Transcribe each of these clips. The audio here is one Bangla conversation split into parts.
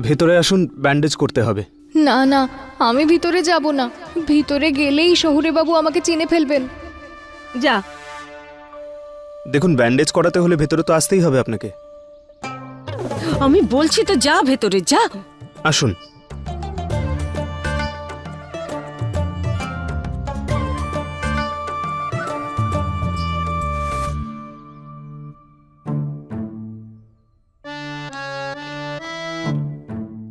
ভেতরে আসুন ব্যান্ডেজ করতে হবে। না না আমি ভিতরে যাব না। ভিতরে গেলেই শহুরে বাবু আমাকে চিনে ফেলবেন। যা। দেখুন ব্যান্ডেজ করাতে হলে ভেতরে তো আসতেই হবে আপনাকে। আমি বলছি তো যা ভেতরে যা। আসুন।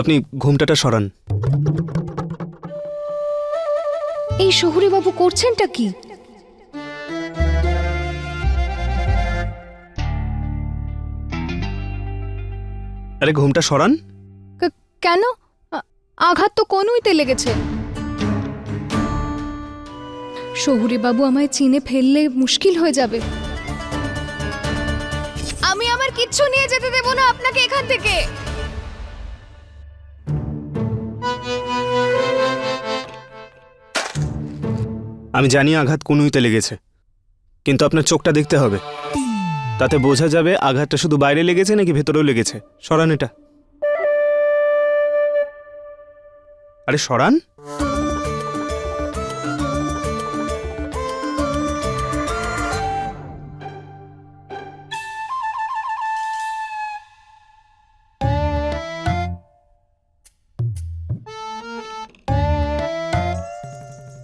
আপনি ঘুমটাটা সরান। এই শহুরে বাবু করছেনটা কি? আরে ঘুমটা সরান। কেন? আঘাত তো কোনুইতে লেগেছে। শহুরে বাবু আমায় চিনে ফেললে মুশকিল হয়ে যাবে। আমি আমার কিচ্ছু নিয়ে যেতে দেব না আপনাকে এখান থেকে। আমি জানি আঘাত কুনুইতে লেগেছে, কিন্তু আপনার চোখটা দেখতে হবে। তাতে বোঝা যাবে আঘাতটা শুধু বাইরে লেগেছে নাকি ভেতরেও লেগেছে। সরান এটা। আরে সরান?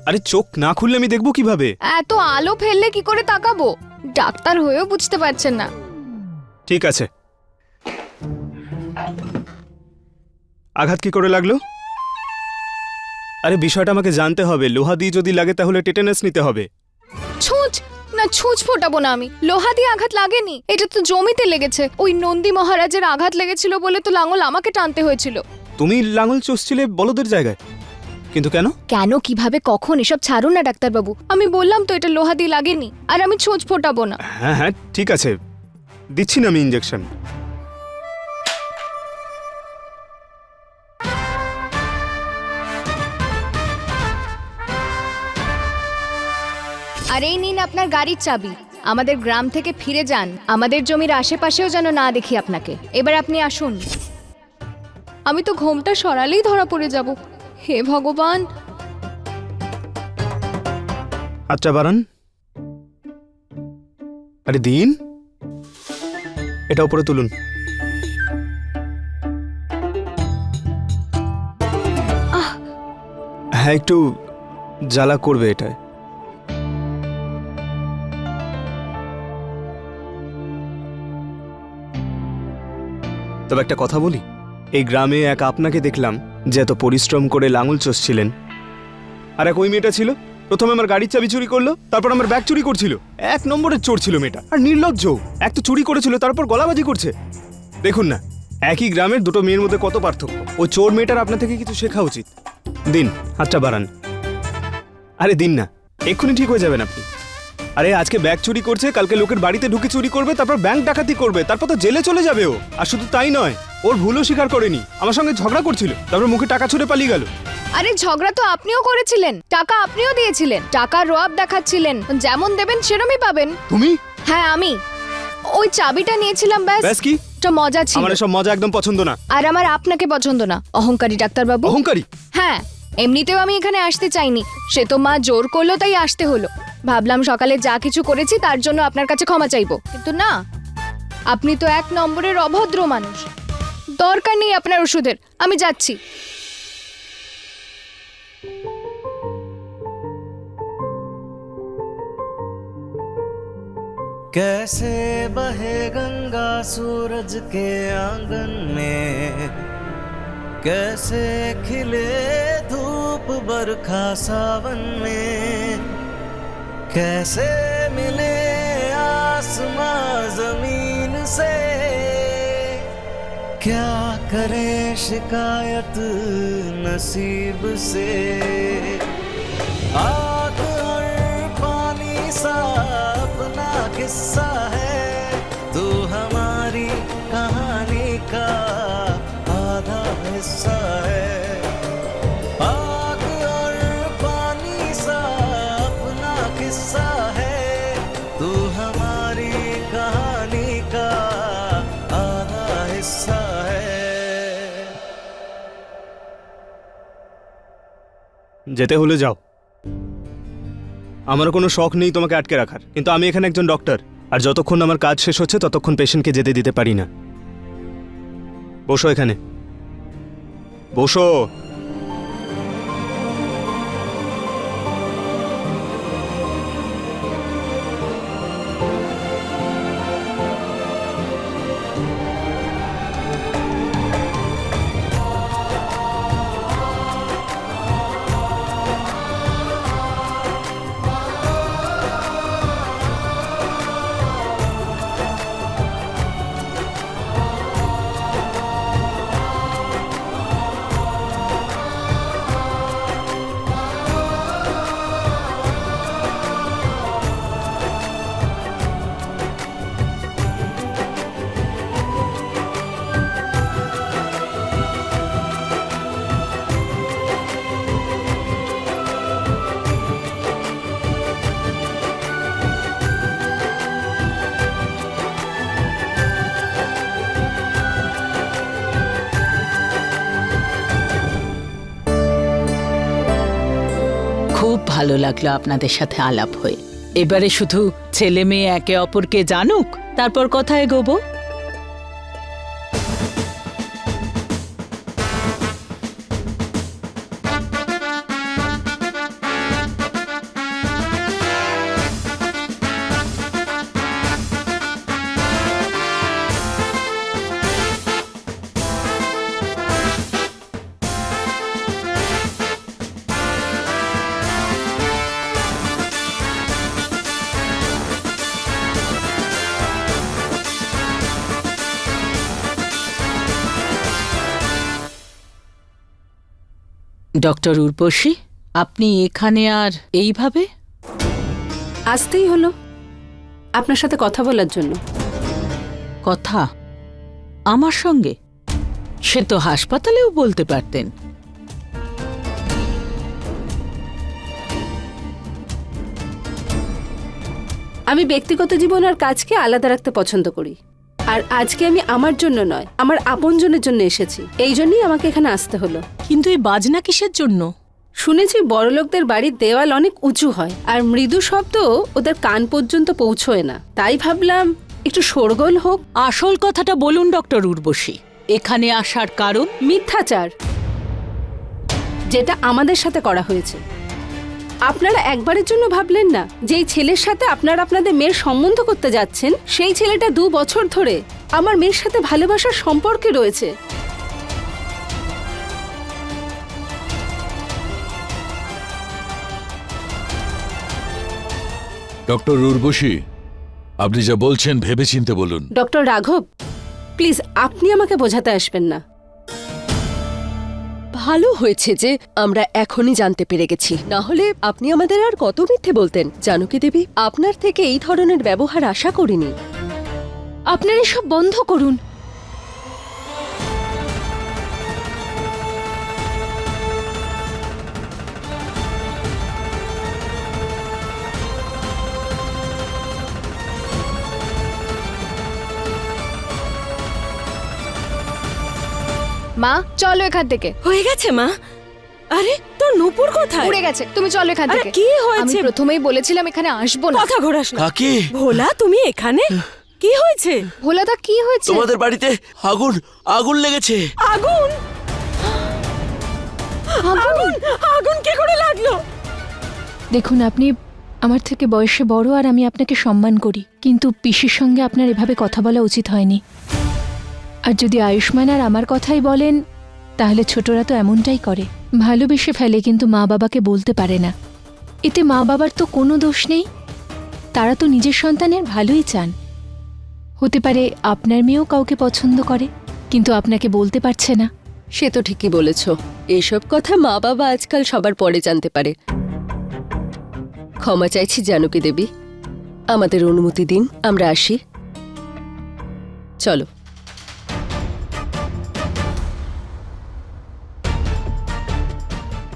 আরে চোখ না খুললে আমি দেখব কীভাবে? এত আলো ফেললে কি করে তাকাবো? ডাক্তার হয়েও বুঝতে পারছেন না। ঠিক আছে। আঘাত কি করে লাগল? আরে বিষয়টা আমাকে জানতে হবে। লোহা দিয়ে যদি লাগে তাহলে টেটেনাস নিতে হবে। ছুঁচ! না ছুঁচ ফোটাবো না আমি। লোহা দিয়ে আঘাত লাগেনি। এটা তো জমিতে লেগেছে। ওই নন্দী মহারাজের আঘাত লেগেছিল বলে তো লাঙল আমাকে টানতে হয়েছিল। তুমি লাঙল চষছিলে বলদের জায়গায়। কিন্তু কেন? কেন কীভাবে কখন এসব ছাড়ুন না ডাক্তারবাবু। আমি বললাম তো এটা লোহা দিয়ে লাগেনি আর আমি ছোঁচ ফোটাবো না। হ্যাঁ হ্যাঁ ঠিক আছে। দিচ্ছি না আমি ইঞ্জেকশন আর এই নিন আপনার গাড়ির চাবি। আমাদের গ্রাম থেকে ফিরে যান। আমাদের জমির আশেপাশেও যেন না দেখি আপনাকে। এবার আপনি আসুন। আমি তো ঘোমটা সরালেই ধরা পড়ে যাব। হে ভগবান। আচ্ছা বাড়ান আরে দিন। এটা উপরে তুলুন। হ্যাঁ একটু জ্বালা করবে এটায় তবে একটা কথা বলি এই গ্রামে এক আপনাকে দেখলাম যে এত পরিশ্রম করে লাঙল চষছিলেন। আর এক ওই মেয়েটা ছিল, প্রথমে আমার গাড়ির চাবি চুরি করল, তারপর আমার ব্যাগ চুরি করছিল। এক নম্বরের চোর ছিল মেয়েটা, আর নির্লজ্জ এক তো চুরি করেছিল, তারপর গলাবাজি করছে। দেখুন না, একই গ্রামের দুটো মেয়ের মধ্যে কত পার্থক্য। ও চোর মেয়েটার আপনার থেকে কিছু শেখা উচিত। দিন, হাতটা বাড়ান। আরে দিন না, এক্ষুনি ঠিক হয়ে যাবেন আপনি। আরে আজকে ব্যাগ চুরি করছে কালকে লোকের বাড়িতে ঢুকে চুরি করবে তারপর ব্যাংক ডাকাতি করবে তারপর তো জেলে চলে যাবে ও। আর শুধু তাই নয় ওর ভুলও স্বীকার করেনি আমার সঙ্গে ঝগড়া করছিল তারপর মুখে টাকা ছুড়ে পালিয়ে গেল। আরে ঝগড়া তো আপনিও করেছিলেন টাকা আপনিও দিয়েছিলেন টাকার রোয়াব দেখাচ্ছিলেন যেমন দেবেন সেরমই পাবেন। তুমি? হ্যাঁ আমি। ওই চাবিটা নিয়েছিলাম ব্যাস। ব্যাস কি? একটা মজা ছিল। আমার এসব মজা একদম পছন্দ না। আর আমার আপনাকে পছন্দ না অহংকারী ডাক্তারবাবু। অহংকারী? হ্যাঁ এমনিতেও আমি এখানে আসতে চাইনি। সে তো মা জোর করল তাই আসতে হলো। ভাবলাম সকালে যা কিছু করেছি তার জন্য আপনার কাছে ক্ষমা চাইবো কিন্তু না আপনি তো এক নম্বরের অভদ্র মানুষ দরকার নেই আপনার ওষুধের আমি যাচ্ছি कैसे बहे गंगा सूरज के आंगन में कैसे खिले धूप बरखा सावन में कैसे मिले आसमां ज़मीन से? क्या करे शिकायत नसीब से? आग और पानी सा अपना किस्सा है। तू हमारी कहानी का आधा हिस्सा যেতে হলে যাও। আমার কোনো শখ নেই তোমাকে আটকে রাখার, কিন্তু আমি এখানে একজন ডক্টর আর যতক্ষণ আমার কাজ শেষ হচ্ছে, ততক্ষণ পেশেন্টকে যেতে দিতে পারি না। বসো এখানে। বসো। ভালো লাগল আপনাদের সাথে আলাপ হয়ে। এবারে শুধু ছেলে মেয়ে একে অপরকে জানুক, তারপর কথায় এগোবো ডক্টর উর্বশী আপনি এখানে আর এইভাবে? আসতেই হলো আপনার সাথে কথা বলার জন্য। কথা? আমার সঙ্গে? সে তো হাসপাতালেও বলতে পারতেন। আমি ব্যক্তিগত জীবন আর কাজকে আলাদা রাখতে পছন্দ করি। আর আজকে আমি আমার জন্য নয় আমার আপনজনের জন্য এসেছি। এই জন্যই আমাকে এখানে আসতে হলো। কিন্তু এই বাজনা কিসের জন্য? শুনেছি বড়লোকদের বাড়ির দেওয়াল অনেক উঁচু হয় আর মৃদু শব্দ ওদের কান পর্যন্ত পৌঁছয় না। তাই ভাবলাম একটু শোরগোল হোক। আসল কথাটা বলুন ডক্টর উর্বশী। এখানে আসার কারণ? মিথ্যাচার যেটা আমাদের সাথে করা হয়েছে। আপনারা একবারের জন্য ভাবলেন না যেই ছেলের সাথে আপনারা আপনাদের মেয়ের সম্বন্ধ করতে যাচ্ছেন সেই ছেলেটা দু বছর ধরে আমার মেয়ের সাথে ভালোবাসার সম্পর্কে রয়েছে। ডক্টর উর্বশী আপনি যা বলছেন ভেবেচিন্তে বলুন। ডক্টর রাঘব প্লিজ আপনি আমাকে বোঝাতে আসবেন না। ভালো হয়েছে যে আমরা এখনই জানতে পেরে গেছি। না হলে আপনি আমাদের আর কত মিথ্যে বলতেন? জানকী দেবী, আপনার থেকে এই ধরনের ব্যবহার আশা করিনি। আপনার এসব বন্ধ করুন। মা চলো এখান থেকে। হয়ে গেছে মা? আরে তোর নূপুর কোথায়? উড়ে গেছে তুমি চলো এখান থেকে। কি হয়েছে? আমি প্রথমেই বলেছিলাম এখানে আসব না। কথা ঘোরাস না। কাকি। ভোলা তুমি এখানে? কি হয়েছে? ভোলাদা কি হয়েছে? তোমাদের বাড়িতে আগুন আগুন লেগেছে। আগুন? আগুন আগুন কি করে লাগল? দেখুন আপনি আমার থেকে বয়সে বড় আর আমি আপনাকে সম্মান করি কিন্তু পিসির সঙ্গে আপনার এভাবে কথা বলা উচিত হয়নি। আর যদি আয়ুষ্মান আর আমার কথাই বলেন, তাহলে ছোটরা তো এমনটাই করে। ভালোবেসে ফেলে কিন্তু মা বাবাকে বলতে পারে না। এতে মা বাবার তো কোনো দোষ নেই। তারা তো নিজের সন্তানের ভালোই চান। হতে পারে আপনার মেয়েও কাউকে পছন্দ করে, কিন্তু আপনাকে বলতে পারছে না। সে তো ঠিকই বলেছ। এসব কথা মা বাবা আজকাল সবার পরে জানতে পারে। ক্ষমা চাইছি জানকী দেবী। আমাদের অনুমতি দিন, আমরা আসি। চলো।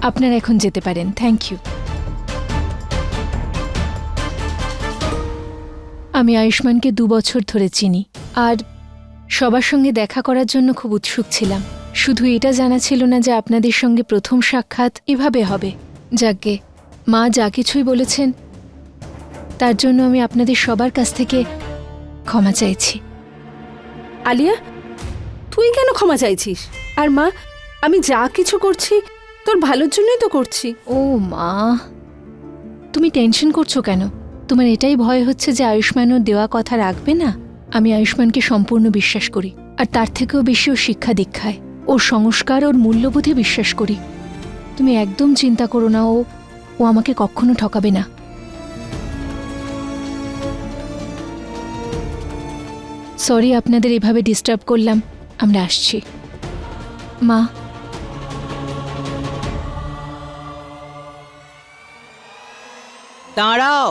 আপনারা এখন যেতে পারেন। থ্যাংক ইউ আমি আয়ুষ্মানকে দু বছর ধরে চিনি। আর সবার সঙ্গে দেখা করার জন্য খুব উৎসুক ছিলাম। শুধু এটা জানা ছিল না যে আপনাদের সঙ্গে প্রথম সাক্ষাৎ এভাবে হবে। যাকে মা যা কিছুই বলেছেন, তার জন্য আমি আপনাদের সবার কাছ থেকে ক্ষমা চাইছি। আলিয়া, তুই কেন ক্ষমা চাইছিস? আর মা, আমি যা কিছু করছি তোর ভালোর জন্যই তো করছি। ও মা, তুমি টেনশন করছ কেন? তোমার এটাই ভয় হচ্ছে যে আয়ুষ্মানও দেওয়া কথা রাখবে না? আমি আয়ুষ্মানকে সম্পূর্ণ বিশ্বাস করি, আর তার থেকেও বেশি ও শিক্ষা দীক্ষায়। ওর সংস্কার, ওর মূল্যবোধে বিশ্বাস করি। তুমি একদম চিন্তা করো না, ও ও আমাকে কখনো ঠকাবে না। সরি আপনাদের এভাবে ডিস্টার্ব করলাম। আমরা আসছি। মা দাঁড়াও।